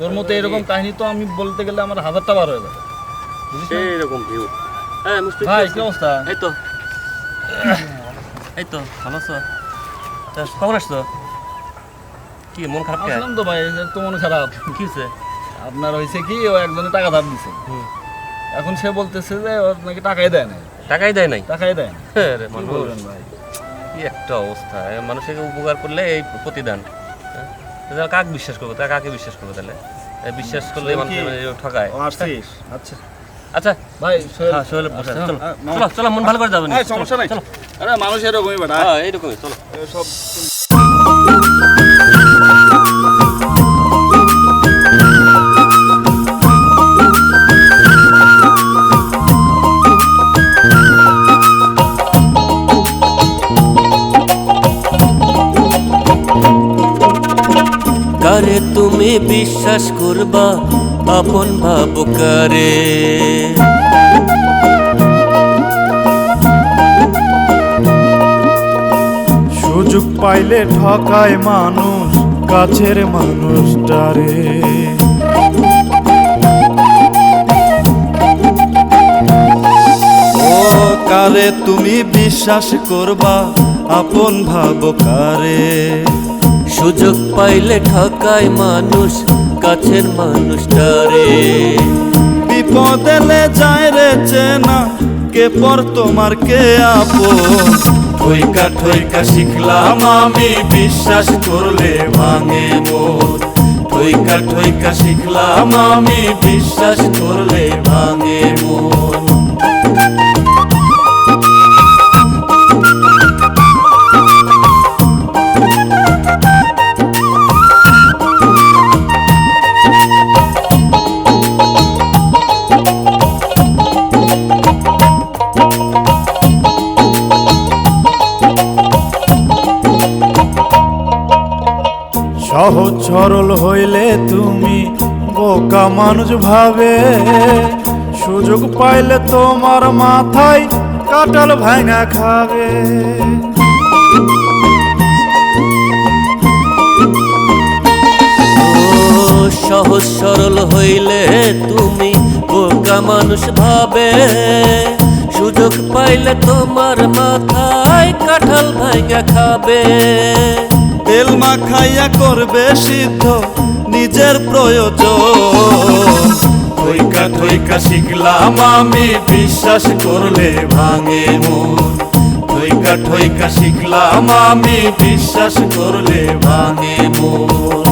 তোর মতো এরকম কাহিনী তো আমি বলতে গেলে আমার হাজারটা বার হয়ে যাবে। বুঝিস না? সেই রকম ভিউ হ্যাঁ ভাই কি অবস্থা? এই তো। এই তো ভালো আছো? কখন আসছো? কি মন খারাপ আসলাম তো ভাই তো মনে খারাপ। কি হয়েছে? আপনার হয়েছে কি ও একজনে টাকা ধার দিছে। এখন সে বলতেছে যে ওর নাকি টাকাই দেয় না টাকাই দেয় নাই? টাকাই দেয় না হ্যাঁ ভাই? কি একটা অবস্থা। মানুষকে উপকার করলে এই প্রতিদান? তাহলে কাক বিশ্বাস করব? তা কাকে বিশ্বাস করব তাহলে? বিশ্বাস করলে মানুষ? ঠকায়। আচ্ছা। আচ্ছা ভাই সোহেল। হ্যাঁ বসে। আছে, চলো। চলো চলো মন ভালো করে যাবেন। সমস্যা নাই। চলো। আরে মানুষ এরকমই বেটা হ্যাঁ এইরকমই চলো। সব তুমি বিশ্বাস করবা আপন ভাব কারে সুযোগ পাইলে ঠকায় মানুষ কাছের মানুষটারে। ও কারে তুমি বিশ্বাস করবা আপন ভাব কারে সুযোগ পাইলে ঠকায় মানুষ, কাছের মানুষটারে বিপদ এলে যায় রে চেনা, কে পর তোমার, কে আপন? ঠইকা ঠইকা শিখলাম আমি, বিশ্বাস করলে ভাঙে মন। ঠইকা ঠইকা শিখলাম আমি, বিশ্বাস করলে ভাঙে মন। সহজ সরল হইলে তুমি বোকা মানুষ ভাবে। সুযোগ পাইলে তোমার মাথায় কাটাল ভাঙা খাবে। সহজ সরল হইলে তুমি বোকা মানুষ ভাবে। সুযোগ পাইলে তোমার মাথায় কাঁঠাল ভাঙা খাবে। তেল মাখাইয়া করবে সিদ্ধ নিজের প্রয়োজন। থইকা ঠইকা শিখলাম আমি, বিশ্বাস করলে ভাঙে মন। থইকা থইকা শিখলাম আমি, বিশ্বাস করলে ভাঙে মন।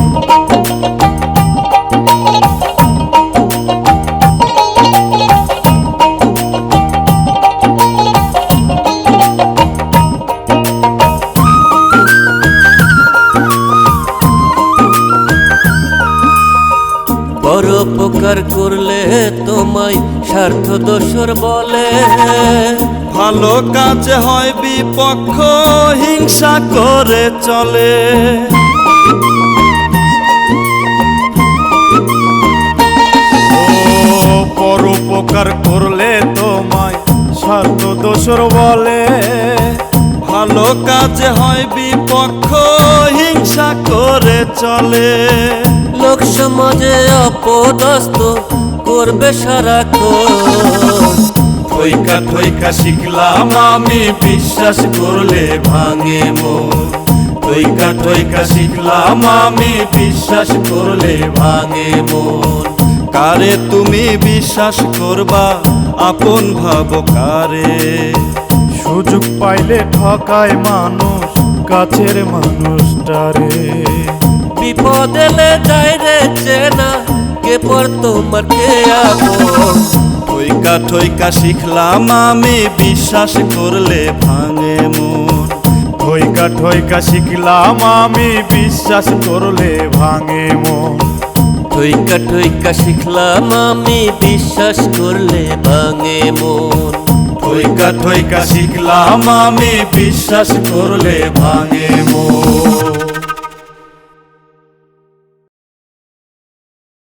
পরোপকার করলে তোমায় স্বার্থ দোষর বলে। ভালো কাজে হয় বিপক্ষ, হিংসা করে চলে। পরোপকার করলে তোমায় স্বার্থ দোষর বলে। ভালো কাজে হয় বিপক্ষ, হিংসা করে চলে। লোক সমাজে অপদস্ত করবে সারাক্ষণ। ঠইকা ঠইকা শিখলাম আমি বিশ্বাস করলে ভাঙে মন। ঠইকা ঠইকা শিখলাম আমি বিশ্বাস করলে ভাঙে মন। কারে তুমি বিশ্বাস করবা আপন ভাব কারে? সুযোগ পাইলে ঠকায় মানুষ কাছের মানুষটারে। বিপদ এলে রে চেনা কে পর তোমার কে আপন ঠইকা ঠইকা শিখলাম আমি বিশ্বাস করলে ভাঙে মন। ঠইকা ঠইকা শিখলাম আমি বিশ্বাস করলে ভাঙে মন। ঠইকা ঠইকা শিখলাম আমি বিশ্বাস করলে ভাঙে মন। ঠইকা ঠইকা শিখলাম আমি বিশ্বাস করলে ভাঙে মন।